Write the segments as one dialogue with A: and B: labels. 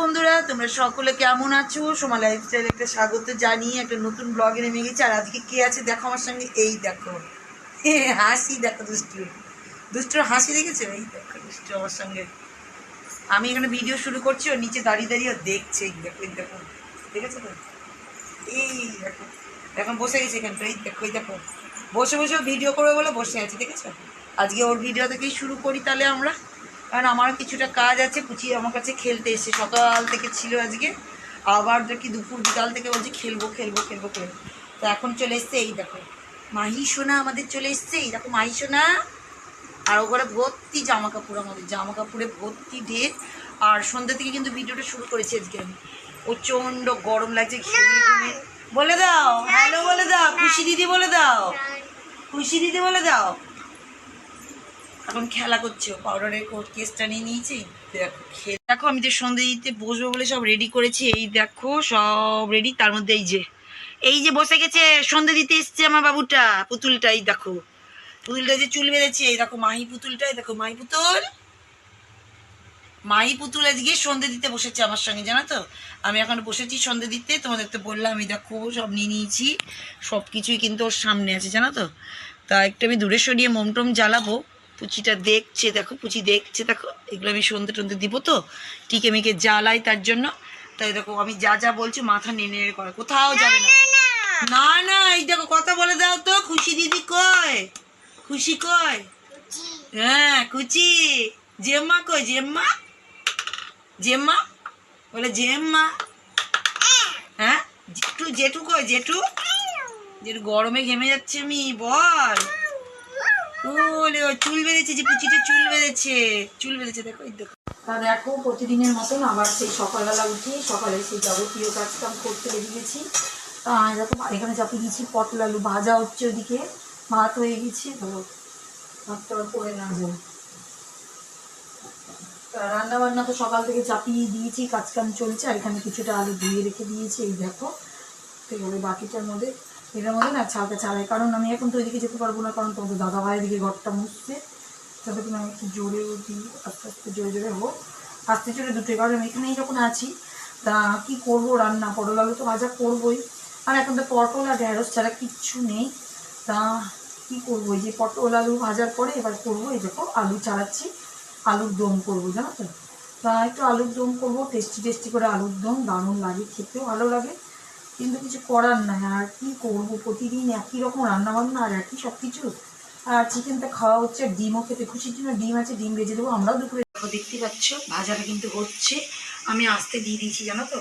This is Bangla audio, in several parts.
A: বন্ধুরা, তোমরা সকলে কেমন আছো? সোমা লাইফস্টাইল একটা স্বাগত জানিয়ে একটা নতুন ব্লগে নেমে গেছি। আর আজকে কে আছে দেখো আমার সঙ্গে? এই দেখো। হাসি দেখো দুষ্টু। দুষ্টুর হাসি দেখেছ? এই দেখো দুষ্টু আমার সঙ্গে। আমি এখানে ভিডিও শুরু করছি, ও নিচে দাঁড়িয়ে দাঁড়িয়ে দেখছে। এই দেখো এই দেখো। দেখেছ তো? এই দেখো। এখন বসে গেছে এখানটা এই দেখো এই দেখো। বসে বসে ভিডিও করবে বলে বসে আছে, দেখেছ? আজকে ওর ভিডিও থেকেই শুরু করি তাহলে আমরা। কারণ আমার কিছুটা কাজ আছে, পুচি আমার কাছে খেলতে এসে সকাল থেকে ছিল আজকে, আবার দেখি দুপুর বিকাল থেকে বলছে খেলব খেলব খেলব খেলব তো এখন চলে এসছে এই দেখো। মাহি সোনা আমাদের চলে এসছে, এই দেখো মাহি সোনা। আর ওখানে ভর্তি জামা কাপড় আমাদের, জামা কাপড়ে ভর্তি ডেট আর সন্ধ্যা থেকে কিন্তু ভিডিওটা শুরু করেছি আজকে আমি। প্রচণ্ড গরম লাগছে বলে দাও, হ্যালো বলে দাও, খুশি দিদি বলে দাও। খুশি দিদি বলে দাও। এখন খেলা করছে, পাউডারের কেসটা নিয়ে নিয়েছি। দেখো খে- দেখো আমি যে সন্ধে দিতে বসবো বলে সব রেডি করেছি, এই দেখো সব রেডি তার মধ্যে এই যে এই যে বসে গেছে, সন্ধে দিতে এসছে আমার বাবুটা, পুতুলটা, এই দেখো। পুতুলটা যে চুল বেঁধেছে, এই দেখো মাহি পুতুলটা, এই দেখো মাহি পুতুল। মাই পুতুল আজকে সন্ধে দিতে বসেছে আমার সঙ্গে, জানো তো? আমি এখন বসেছি সন্ধে দিতে তোমাদের তো বললাম আমি দেখো সব নিয়ে নিয়েছি সব কিছুই কিন্তু ওর সামনে আছে, জানো তো? তা একটু আমি দূরে সরিয়ে মোমটম জ্বালাবো। পুচিটা দেখছে, দেখো, পুচি দেখছে, দেখো, এগুলো আমি সন্ধে টন্ধে দিব তো। টিকে মিকে জ্বালাই তার জন্য। তাই দেখো, আমি যা যা বলছি মাথা নেড়ে নেড়ে করে। কোথাও যাবে না। না না, এই দেখো, কথা বলে দাও তো। খুশি দিদি কয় খুশি কয় হ্যাঁ কুচি জেম্মা কই? জেম্মা? জেম্মা? বলে জেম্মা। হ্যাঁ জেঠু জেঠু কই? জেঠু? জেঠু গরমে ঘেমে যাচ্ছে আমি বল। ওলে চুল বেঁধেছে যে পুচিটা চুল বেঁধেছে। চুল বেঁধেছে, দেখো, এই দেখো। তা দেখো, প্রতিদিনের মতন আবার সেই সকালবেলা উঠি সকালে সেই যাবতীয় কাজ করতে লেগে গেছি। তা দেখো, এখানে চাপিয়ে দিয়েছি পটল, আলু ভাজা হচ্ছে ওদিকে ভাত হয়ে গেছে, ধরো, ভাতটা করে না যাবে রান্না বান্না তো সকাল থেকে চাপিয়ে দিয়েছি, কাজকাম চলছে, আর এখানে কিছুটা আলু ধুয়ে রেখে দিয়েছি, এই দেখো। তো এবারে বাকিটার মধ্যে এটার মধ্যে না ছালটা ছাড়াই কারণ আমি এখন তো ওইদিকে যেতে পারব না, কারণ তোমাদের দাদা ভাইয়ের দিকে ঘরটা মুছছে। তুমি আমি একটু জোরে দিই আস্তে আস্তে জোরে জোরে হোক। আস্তে জোরে দুটোই, কারণ আমি এখানেই যখন আছি, তা কি করব রান্না? পটল আলু তো ভাজা করবোই। আর এখন তো পটল আর ঢেঁড়স ছাড়া কিচ্ছু নেই। তা কি করব? এই যে পটল আলু ভাজার পরে এবার করব, এই দেখো আলু ছাড়াচ্ছি আলুর দম করব, জানো তো? তা একটু আলুর দম করব, টেস্টি টেস্টি করে আলুর দম, দারুণ লাগে, খেতেও ভালো লাগে। কিন্তু কিছু করার নাই। আর কি করব? প্রতিদিন একই রকম রান্নাবান্না আর একই সব কিছু আর চিকেনটা খাওয়া হচ্ছে, আর ডিমও খেতে খুশির জন্য ডিম আছে, ডিম ভেজে দেবো। আমরাও দুপুরে দেখো, দেখতে পাচ্ছ, ভাজাটা কিন্তু হচ্ছে। আমি আসতে দিয়ে দিয়েছি, জানো তো?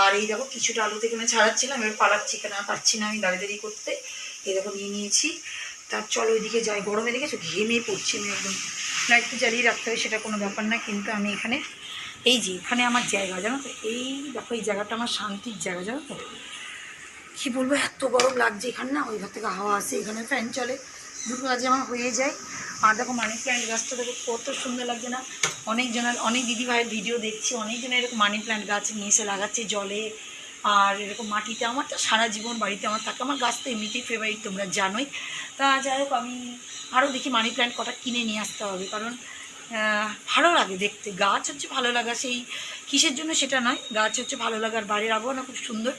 A: আর এই দেখো, কিছুটা আলু থেকে আমি ছাড়াচ্ছিলাম, এবার পালাচ্ছি কেন পারছি না আমি দাঁড়িয়ে করতে। এই দেখো নিয়ে নিয়েছি। তার চলো ওইদিকে যাই, গরমে দেখেছ? ঘেমে পড়ছি আমি একদম। লাইটটা জ্বালিয়ে রাখতে হবে, সেটা কোনো ব্যাপার না, কিন্তু আমি এখানে, এই যে এখানে আমার জায়গা, জানো তো? এই দেখো, এই জায়গাটা আমার শান্তির জায়গা, জানো তো? কী বলব, এত গরম লাগছে এখানে না? ওই ঘর থেকে হাওয়া আসে, এখানে ফ্যান চলে। দুটো কাজে আমার হয়ে যায়। আর দেখো মানি প্ল্যান্ট গাছটা দেখো, কত সুন্দর লাগছে না? অনেকজনের অনেক দিদি ভাইয়ের ভিডিও দেখছি অনেকজনের এরকম মানি প্ল্যান্ট গাছ নিয়ে এসে লাগাচ্ছে জলে। আর এরকম মাটিতে, আমার তো সারা জীবন বাড়িতে আমার থাকে। আমার গাছ তো এমনিতেই ফেভারিট তোমরা জানোই। তা যাই হোক, আমি আরও দেখি মানি প্ল্যান্ট কটা কিনে নিয়ে আসতে হবে। কারণ ভালো লাগে দেখতে। গাছ হচ্ছে ভালো লাগা, সেই কিসের জন্য সেটা নয়। গাছ হচ্ছে ভালো লাগার বাইরের আবহাওয়া খুব সুন্দর।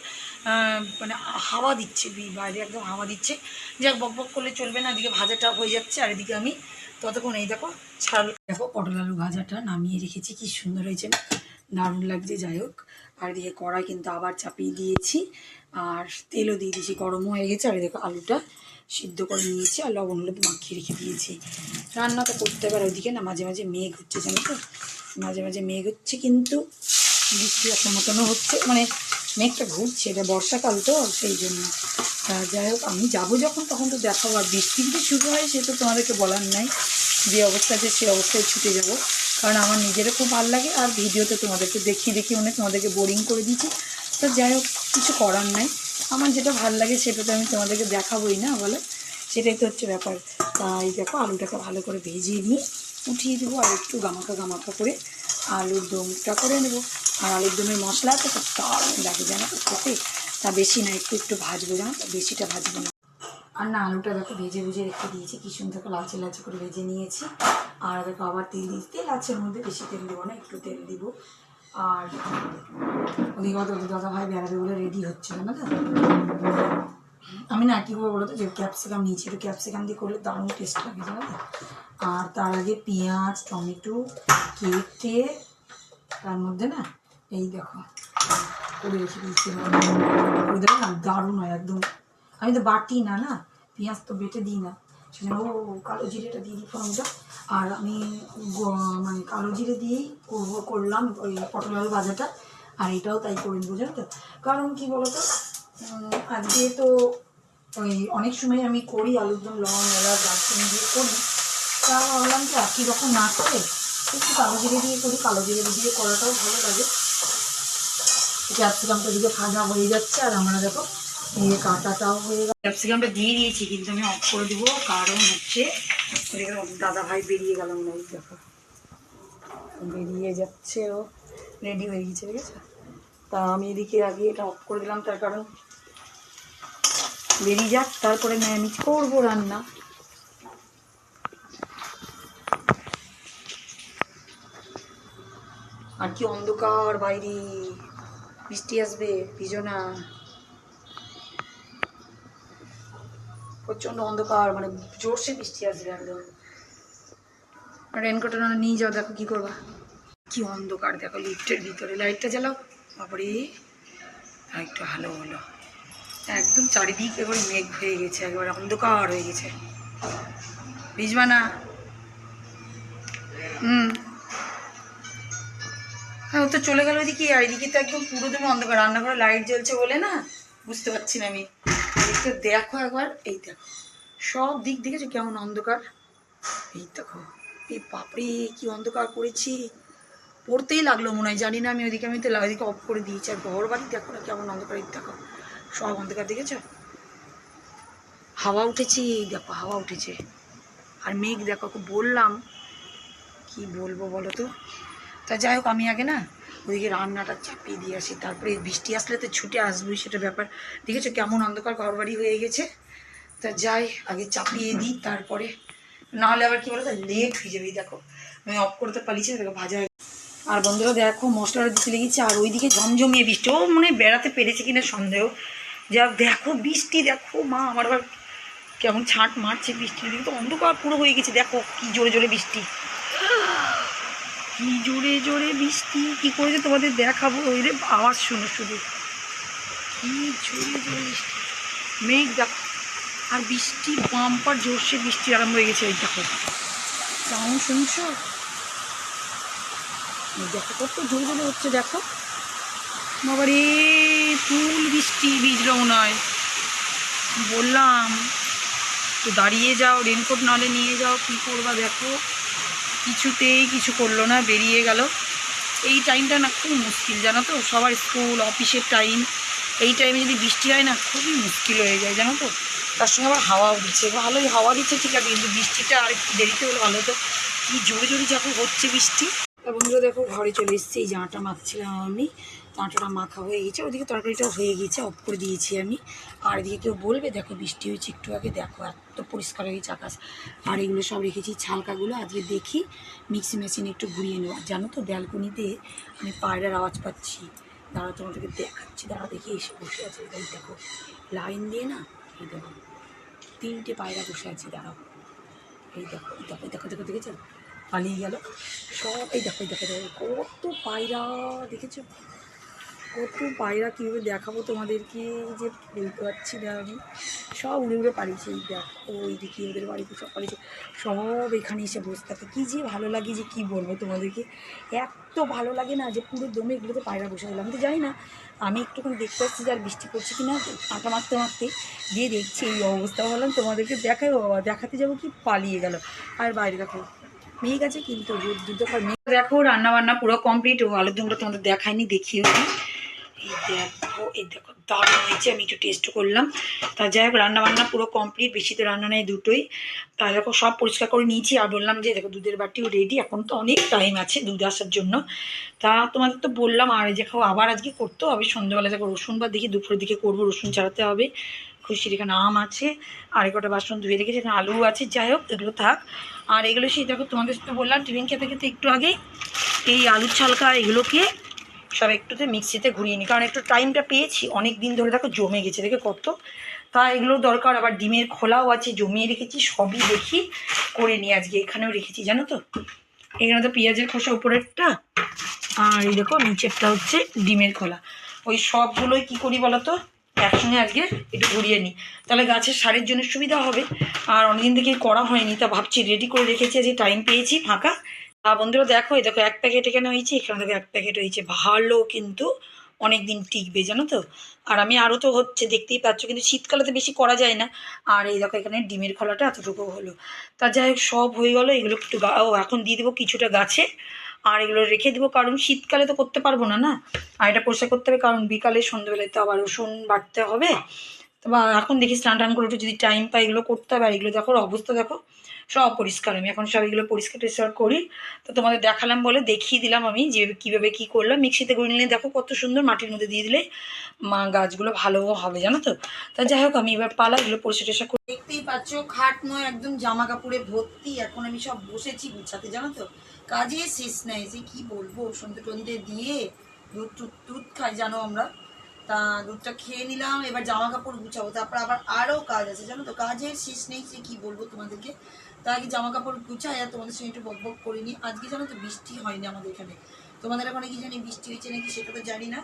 A: মানে হাওয়া দিচ্ছে বাইরে একদম হাওয়া দিচ্ছে। যাক, বক বক করলে চলবে না, এদিকে ভাজাটা হয়ে যাচ্ছে, আর এদিকে আমি ততক্ষণ এই দেখো ছাল দেখো, পটল আলু ভাজাটা নামিয়ে রেখেছি, কি সুন্দর হয়েছে, দারুণ লাগছে, যাই হোক। আর এদিকে কড়াই কিন্তু আবার চাপিয়ে দিয়েছি, আর তেলও দিয়ে দিয়েছি, গরমও হয়ে গেছে, আর দেখো আলুটা সিদ্ধ করে নিয়েছি, আর লবণ হলুদ মাখিয়ে রেখে দিয়েছি। রান্না তো করতে পারে ওইদিকে না, মাঝে মাঝে মেঘ হচ্ছে, জানো তো? মাঝে মাঝে মেঘ হচ্ছে, কিন্তু বৃষ্টি আসার মতনও হচ্ছে মানে মেঘটা ঘুরছে এটা বর্ষাকাল তো, সেই জন্য। যাই হোক, আমি যাব যখন, তখন তো দেখাবো। আর বৃষ্টি যদি শুরু হয়, সে তো তোমাদেরকে বলার নাই। যে অবস্থা আছে, সে অবস্থায় ছুটে যাব। কারণ আমার নিজেরও খুব ভালো লাগে, আর ভিডিওতে তোমাদেরকে দেখিয়ে দেখিয়ে অনেক তোমাদেরকে বোরিং করে দিচ্ছি তো যাই হোক, কিছু করার নাই। আমার যেটা ভালো লাগে, সেটা তো আমি তোমাদেরকে দেখাবোই না, বলো? সেটাই তো হচ্ছে ব্যাপার। তাই দেখো, আলুটাকে ভালো করে ভেজিয়ে নিয়ে উঠিয়ে দেবো, আর একটু গামাকা গামাকা করে আলুর দমটা করে নেব। আর আলুর দমের মশলা তো দারুণ লাগে জানো খেতে। তা বেশি না, একটু একটু ভাজবো জানো বেশিটা ভাজবো না। আর না, আলুটা দেখো ভেজে ভেজে রেখে দিয়েছি, কি সুন্দর লাচে লাচে করে ভেজে নিয়েছি। আর দেখো আবার তেল দিয়েছি তেল আছে এর মধ্যে, বেশি তেল দেবো না, একটু তেল দিব। আর ওদিকে ওদের দাদা ভাই বেড়াবে বলে রেডি হচ্ছে না আমি না, কী করব বলো তো যে ক্যাপসিকাম নিয়েছি, একটু ক্যাপসিকাম দিয়ে করলে দারুণ টেস্ট লাগে, জানো আর তার আগে পেঁয়াজ, টমেটো, কেটে তার মধ্যে না এই দেখো, করে রেখে দিয়েছি করে দেবে না দারুণ হয় একদম। আমি তো বাটি না না? পেঁয়াজ তো বেটে দিই না। সেজন্য ও কালো জিরেটা দিয়ে দিই ফোড়নটা। আর আমি মানে কালো জিরে দিয়েই করব, করলাম ওই পটল আলু ভাজাটা। আর এটাও তাই করে নেব, জানো তো? কারণ কি বলতো? আজকে তো ওই অনেক সময় আমি করি আলুর দম, লবণ, এলাচ, দারচিনি দিয়ে করি। তা ভাবলাম যে একই রকম না করে একটু কালো জিরে দিয়ে করি। কালো জিরে দিয়ে করাটাও ভালো লাগে। ক্যাপসিকামটা দিকে ভাজা হয়ে যাচ্ছে, আর আমরা দেখো এই কাঁটাটাও হয়ে গেল। ক্যাপসিকামটা দিয়ে দিয়েছি, কিন্তু আমি অফ করে দেবো, কারণ হচ্ছে দাদা ভাই বেরিয়ে গেল হয়, দেখো। বেরিয়ে যাচ্ছে ও রেডি হয়ে গেছে ঠিক আছে তা আমি এদিকে আগে এটা অফ করে দিলাম, তার কারণ বেরিয়ে যাক, তারপরে ম্যানেজ করব রান্না। আর কি অন্ধকার বাইরে। বৃষ্টি আসবে, ভিজো না। প্রচণ্ড অন্ধকার মানে জোরসে বৃষ্টি আসবে একদম। রেনকোটটা না নিয়ে যাও, দেখো কি করবা। কি অন্ধকার, দেখো লিফটের ভিতরে। লাইটটা জ্বালাও। আর একটু ভালো হলো। একদম চারিদিক এবার মেঘ হয়ে গেছে, একবার অন্ধকার হয়ে গেছে। ভিজবা না। হুম। হ্যাঁ তো চলে গেল ওইদিকে আর এদিকে তো একদম পুরো তুমি অন্ধকার। রান্নাঘরে লাইট জ্বলছে বলে না, বুঝতে পারছি না আমি। এদিকটা দেখো একবার, এই দেখো। সব দিক দেখেছ কেমন অন্ধকার? এই দেখো এই বাপরে, কি অন্ধকার করেছি। পড়তেই লাগল মনে হয়, জানি না আমি ওইদিকে আমি তো ওইদিকে অফ করে দিয়েছি। আর ঘর বাড়ি দেখো না কেমন অন্ধকার দেখো। সব অন্ধকার দেখেছ? হাওয়া উঠেছে দেখো, হাওয়া উঠেছে। আর মেঘ দেখো, বললাম, কি বলব বলো তো? তা যাই হোক, আমি আগে না ওইদিকে রান্নাটা চাপিয়ে দিয়ে আসি, তারপরে বৃষ্টি আসলে তো ছুটে আসবোই, সেটা ব্যাপার। দেখেছ কেমন অন্ধকার ঘরবাড়ি হয়ে গেছে? তা যাই, আগে চাপিয়ে দিই, তারপরে। নাহলে আবার কি বলতো লেট হয়ে যাবে দেখো। আমি অফ করতে পারিছি দেখো, ভাজা আর বন্ধুরা, দেখো, মশলাটা দিতে লেগেছে, আর ওইদিকে ঝমঝমিয়ে বৃষ্টি। ও মনে বেড়াতে পেরেছে কিনা সন্দেহ। যা দেখো বৃষ্টি, দেখো, মা, আমার আবার কেমন ছাঁট মারছে বৃষ্টির দিকে। তো অন্ধকার পুরো হয়ে গেছে, দেখো, কি জোরে জোরে বৃষ্টি। জোরে জোরে বৃষ্টি, কি করে যে তোমাদের দেখাবো? ওই রে আওয়াজ শুনো শুধু। কি জোরে জোরে বৃষ্টি। মেঘ দেখো। আর বৃষ্টি, বাম্পার জোরসে বৃষ্টি আরম্ভ হয়ে গেছে, এই দেখো। সাউন্ড শুনছো? দেখো কত জোরে জোরে হচ্ছে, দেখো। বাবারে, ফুল বৃষ্টি ভিজলো নয় বললাম, তো দাঁড়িয়ে যাও রেনকোট নালে নিয়ে যাও, কী করবা দেখো? কিছুতেই কিছু করল না, বেরিয়ে গেল। এই টাইমটা না খুব মুশকিল, জানো তো? সবার স্কুল অফিসের টাইম এই টাইমে যদি বৃষ্টি হয় না, খুবই মুশকিল হয়ে যায়, জানো তো? তার সঙ্গে আবার হাওয়াও দিচ্ছে ভালোই হাওয়া দিচ্ছে, ঠিক আছে, কিন্তু বৃষ্টিটা আর একটু দেরিতে হলে ভালো হতো। কি জোরে জোরে যখন হচ্ছে বৃষ্টি। বন্ধুরা, দেখো, ঘরে চলে এসেছি, এই জামাটা মাখছিলাম আমি। তো আটাটা মাখা হয়ে গেছে, ওদিকে তরকারিটাও হয়ে গেছে, অফ করে দিয়েছি আমি। আর এদিকে কেউ বলবে, দেখো বৃষ্টি হয়েছে, একটু আগে দেখো, এত পরিষ্কার হয়ে গেছে আকাশ। আর এগুলো সব রেখেছি ছালকাগুলো, আজকে দেখি মিক্সি মেশিনে একটু ঘুরিয়ে নেওয়া। জানো তো, ব্যালকনিতে আমি পায়রার আওয়াজ পাচ্ছি। দাঁড়া তোমাদেরকে দেখাচ্ছি দাঁড়া দেখি, এসে বসে আছে। এই দেখো লাইন দিয়ে না, এই দেখো, তিনটে পায়রা বসে আছে, দাঁড়াও। এই দেখো দেখো দেখো দেখো, দেখেছ? পালিয়ে গেল। সব, এই দেখো দেখো দেখো, কত পায়রা, দেখেছ? কত পায়রা কীভাবে দেখাবো তোমাদেরকে? যে বলতে পারছি না আমি। সব উড়ে উড়ে পালিয়েছে এই দেখো। ওইদিকে ওদের বাড়িতে সব পালিয়েছে। সব এখানে এসে বসে থাকে। কী যে ভালো লাগে যে কী বলব তোমাদেরকে? এত ভালো লাগে না যে পুরো দমে এগুলোতে পায়রা বসে গেলাম তো জানি না। আমি একটুখানি দেখতে পাচ্ছি যে আর বৃষ্টি পড়ছে কি না। আঁটা মারতে মারতে দিয়ে দেখছি এই অবস্থা। বললাম তোমাদেরকে দেখাই বাবা, দেখাতে যাব কি? পালিয়ে গেল। আর বাইরে দেখো মেয়ে গেছে কিন্তু দুটো দেখো রান্না বান্না পুরো কমপ্লিট ও আলুর দমটা তোমাদের দেখায়নি। এই দেখো, এই দেখো, দারুণ হয়েছে। আমি একটু টেস্ট করলাম। তা যাই হোক রান্না বান্না পুরো কমপ্লিট বেশি তো রান্না নেই দুটোই। তা দেখো, সব পরিষ্কার করে নিয়েছি। আর বললাম যে, দেখো, দুধের বাটিও রেডি এখন তো অনেক টাইম আছে দুধ আসার জন্য। তা তোমাদের তো বললাম, আর যে খাও আবার আজকে করতে হবে। সন্ধ্যাবেলা দেখো, রসুন বা দেখি দুপুরের দিকে করব, রসুন ছাড়াতে হবে। খুশির এখানে আম আছে, আর কটা বাসন ধুয়ে রেখেছি, এখানে আলু আছে। যাই হোক, এগুলো থাক। আর এগুলো সেই দেখো, তোমাদের সাথে বললাম, টিফিন খেতে খেতে একটু আগেই এই আলুর ছালকা এগুলোকে সব একটুতে মিক্সিতে ঘুরিয়ে নিই। কারণ একটু টাইমটা পেয়েছি অনেক দিন ধরে দেখো জমে গেছে, দেখে কত? তা এগুলো দরকার, আবার ডিমের খোলাও আছে, জমিয়ে রেখেছি, সবই দেখি করে নিই আজকে, এখানেও রেখেছি, জানো তো? এখানে তো পেঁয়াজের খোসা উপরেরটা, আর এই দেখো নিচেরটা হচ্ছে ডিমের খোলা। ওই সবগুলোই কি করি বলো তো একসঙ্গে আজকে একটু ঘুরিয়ে নিই। তাহলে গাছের সারের জন্য সুবিধা হবে। আর অনেকদিন থেকে করা হয়নি, তা ভাবছি রেডি করে রেখেছি, আজকে টাইম পেয়েছি, ফাঁকা। বন্ধুরা দেখো, এই দেখো এক প্যাকেট এখানে হয়েছে, এখানে দেখো এক প্যাকেট হয়েছে। ভালো কিন্তু অনেক দিন টিকবে, জানো তো? আর আমি আরও তো হচ্ছে দেখতেই পাচ্ছ, কিন্তু শীতকালে তো বেশি করা যায় না। আর এই দেখো, এখানে ডিমের খোলাটা এতটুকু হলো। তা যাই হোক, সব হয়ে গেলো, এগুলো একটু ও, এখন দিয়ে দেবো কিছুটা গাছে। আর এগুলো রেখে দেবো, কারণ শীতকালে তো করতে পারব না না? আর এটা পরিষ্কার করতে হবে, কারণ বিকালে সন্ধ্যেবেলায় তো আবার রসুন বাটতে হবে। বা এখন দেখি স্নান টান করে একটু যদি টাইম পাই এগুলো করতে হবে, আর এগুলো দেখো অবস্থা দেখো, সব পরিষ্কার। আমি এখন সব এগুলো পরিষ্কার টরিষ্কার করি। তো তোমাদের দেখালাম বলে দেখিয়ে দিলাম আমি যে কীভাবে কী করলাম মিক্সিতে করে নিলে দেখো কত সুন্দর মাটির মধ্যে দিয়ে দিলে মা গাছগুলো ভালো হবে, জানো তো? তা যাই হোক, আমি এবার পালা এগুলো পরিষ্কার টরিষ্কার করে। দেখতেই পাচ্ছ, খাট নয়, একদম জামা কাপড়ে ভর্তি। এখন আমি সব বসেছি গুছাতে, জানো তো? কাজে শেষ নাই, যে কি বলব সন্ধে টন্ধে দিয়ে দুধ টুধ খাই, জানো আমরা? তা দুধটা খেয়ে নিলাম, এবার জামা কাপড় গুছাবো। তারপর আবার আরও কাজ আছে, জানো তো? কাজের শেষ নেই সে কি বলব তোমাদেরকে। তা আগে জামা কাপড় গুছাই আর তোমাদের সঙ্গে একটু বক বক করে নিই। আজকে জানো তো বৃষ্টি হয়নি আমাদের এখানে। তোমাদের ওখানে কি জানি বৃষ্টি হয়েছে নাকি সেটা তো জানি না।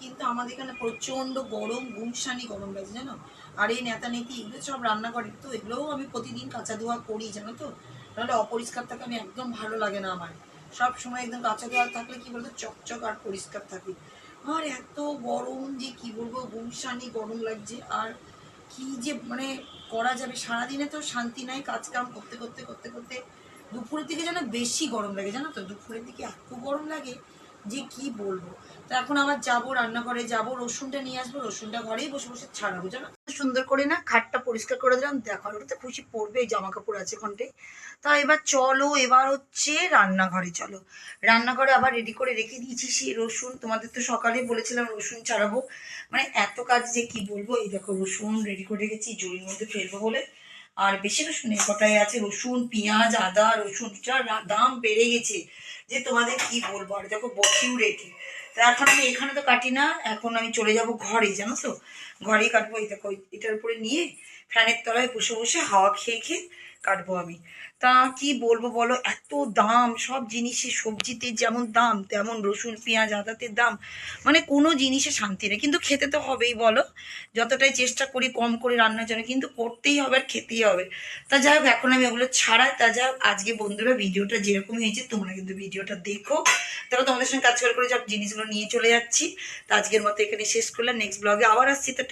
A: কিন্তু আমাদের এখানে প্রচণ্ড গরম গুমসানি গরম লাগছে, জানো? আর এই নেতা নেতি এগুলো সব রান্নাঘরের তো এগুলোও আমি প্রতিদিন কাঁচা ধোয়া করি, জানো তো? নাহলে অপরিষ্কার থাকে আমি একদম ভালো লাগে না আমার। সব সময় একদম কাঁচা ধোয়া থাকলে কি বলতো? চকচক আর পরিষ্কার থাকে। আর এত গরম যে কি বলব গুমসানি গরম লাগছে। আর কি যে মানে করা যাবে? সারাদিনে তো শান্তি নাই কাজকাম করতে করতে করতে করতে। দুপুরের দিকে যেন বেশি গরম লাগে, জানো তো? দুপুরের দিকে এত গরম লাগে যে কি বলব? তো এখন আবার যাব রান্নাঘরে, যাব, রসুনটা নিয়ে আসব, রসুনটা ঘরেই বসে বসে ছাড়াবো, জানো? সুন্দর করে না খাটটা পরিষ্কার করে দিলাম, দেখো ওটাতে খুশি পড়বে জামা কাপড় আছে ঘন্টে। তা এবার চলো, এবার হচ্ছে রান্নাঘরে চলো। রান্নাঘরে আবার রেডি করে রেখে দিয়েছি সেই রসুন। তোমাদের তো সকালে বলেছিলাম রসুন ছাড়াবো। মানে এত কাজ যে কি বলব? এই দেখো, রসুন রেডি করে রেখেছি জড়ির মধ্যে ফেলব বলে। আর বেশি নেই কটাই আছে? রসুন, পেঁয়াজ, আদা, রসুন দাম বেড়ে গেছে। যে তোমাদের কি বলব? আর দেখো বসিউ রেটি তা এখন আমি এখানে তো কাটি না, এখন আমি চলে যাব ঘরে, জানো তো? ঘরেই কাটবো, এই দেখো, এটার উপরে নিয়ে ফ্যানের তলায় বসে বসে হাওয়া খেয়ে খেয়ে কাটবো আমি। তা কি বলব বলো? এত দাম, সব জিনিসের সবজিতে যেমন দাম, তেমন রসুন, পেঁয়াজ, আদাতে দাম। মানে কোনো জিনিসে শান্তি নেই। কিন্তু খেতে তো হবেই বলো। যতটাই চেষ্টা করি কম করে রান্নার জন্য, কিন্তু করতেই হবে আর খেতেই হবে। তা যাই হোক, এখন আমি ওগুলো ছাড়াই। তা যাই হোক, আজকে বন্ধুরা ভিডিওটা যেরকম হয়েছে, তোমরা কিন্তু ভিডিওটা দেখো। তারপর তোমাদের সঙ্গে কাজ করে করে সব জিনিসগুলো নিয়ে চলে যাচ্ছি। তা আজকের মতো এখানে শেষ করলাম। নেক্সট ব্লগে আবার আসছি। তো